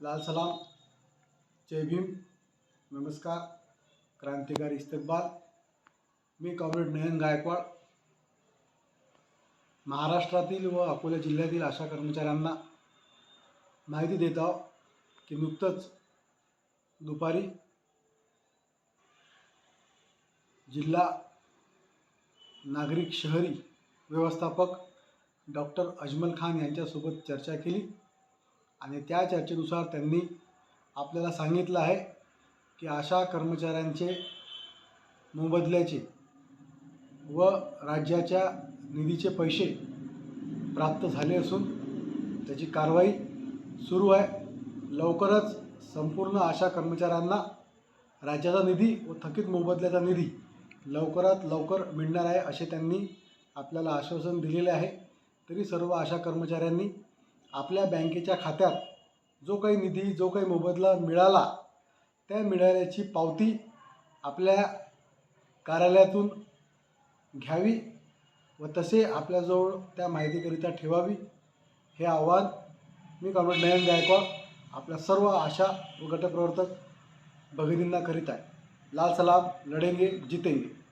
लाल सलाम जय भीम नमस्कार क्रांतिकारी इस्तकबाल मी कॉम्रेड नयन गायकवाड. महाराष्ट्रातील व अकोला जिल्ह्यातील आशा कर्मचाऱ्यांना माहिती देत आहो की नुकतंच दुपारी जिल्हा नागरिक शहरी व्यवस्थापक डॉक्टर अजमल खान यांच्यासोबत चर्चा केली. आणि त्या चर्चेनुसार त्यांनी आपल्याला सांगितलं आहे की आशा कर्मचाऱ्यांचे मोबदल्याचे व राज्याच्या निधीचे पैसे प्राप्त झाले असून त्याची कारवाई सुरू आहे. लवकरच संपूर्ण आशा कर्मचाऱ्यांना राज्याचा निधी व थकीत मोबदल्याचा निधी लवकरात लवकर मिळणार आहे असे त्यांनी आपल्याला आश्वासन दिलेले आहे. तरी सर्व आशा कर्मचाऱ्यांनी आपल्या बँकेच्या खात्यात जो काही निधी जो काही मोबदला मिळाला त्या मिळाल्याची पावती आपल्या कार्यालयातून घ्यावी व तसे आपल्याजवळ त्या माहितीकरिता ठेवावी. हे आव्हान मी कॉम्रेड नयन गायकवाड आपल्या सर्व आशा व गटप्रवर्तक भगिनींना करीत आहे. लाल सलाम लढेंगे जितेंगे.